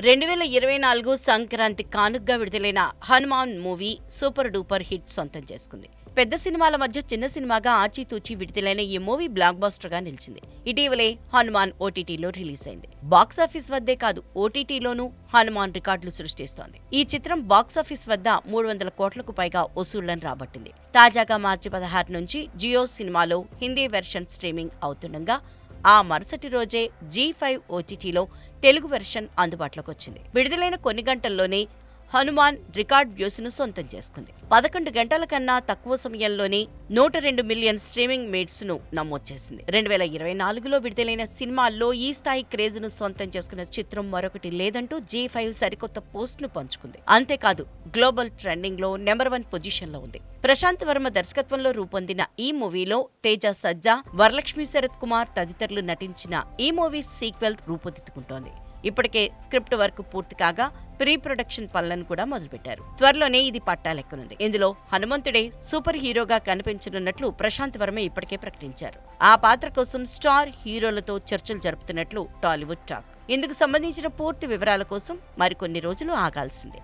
రెండు వేల ఇరవై నాలుగు సంక్రాంతి కానుగ్గా విడుదలైన Hanuman movie super duper hit సొంతం చేసుకుంది. పెద్ద సినిమాల మధ్య చిన్న సినిమాగా ఆచితూచి విడుదలైన ఈ మూవీ బ్లాక్ బాస్టర్గా నిలిచింది. ఇటీవలే హనుమాన్ ఓటీటీలో రిలీజ్ అయింది. బాక్సాఫీస్ వద్దే కాదు ఓటీటీలోనూ హనుమాన్ రికార్డులు సృష్టిస్తోంది ఈ చిత్రం బాక్సాఫీస్ వద్ద మూడు వందల కోట్లకు పైగా వసూళ్ళను రాబట్టింది. తాజాగా మార్చి పదహారు నుంచి జియో సినిమాలో హిందీ వెర్షన్ స్ట్రీమింగ్ అవుతుండగా ఆ మరుసటి రోజే జీ ఫైవ్ ఓటీటీలో తెలుగు వెర్షన్ అందుబాటులోకి వచ్చింది. విడుదలైన కొన్ని గంటల్లోనే హనుమాన్ రికార్డ్ వ్యూస్ను సొంతం చేసుకుంది. పదకొండు గంటల కన్నా తక్కువ సమయంలోనే నూట రెండు మిలియన్ స్ట్రీమింగ్ మేట్స్ను నమోదు చేసింది. రెండు వేల ఇరవై నాలుగులో విడుదలైన సినిమాల్లో ఈ స్థాయి క్రేజ్ను సొంతం చేసుకున్న చిత్రం మరొకటి లేదంటూ జీ ఫైవ్ సరికొత్త పోస్ట్ను పంచుకుంది. అంతేకాదు గ్లోబల్ ట్రెండింగ్లో నెంబర్ వన్ పొజిషన్లో ఉంది. ప్రశాంత్ వర్మ దర్శకత్వంలో రూపొందిన ఈ మూవీలో తేజ సజ్జా వరలక్ష్మి శరత్ కుమార్ తదితరులు నటించిన ఈ మూవీ సీక్వెల్ రూపుదిద్దుకుంటోంది ఇప్పటికే స్క్రిప్ట్ వర్క్ పూర్తి కాగా ప్రీ ప్రొడక్షన్ పనులను కూడా మొదలుపెట్టారు. త్వరలోనే ఇది పట్టాలెక్కనుంది ఇందులో హనుమంతుడే సూపర్ హీరోగా కనిపించనున్నట్లు ప్రశాంత్ వర్మ ఇప్పటికే ప్రకటించారు. ఆ పాత్ర కోసం స్టార్ హీరోలతో చర్చలు జరుపుతున్నట్లు టాలీవుడ్ టాక్. ఇందుకు సంబంధించిన పూర్తి వివరాల కోసం మరికొన్ని రోజులు ఆగాల్సిందే.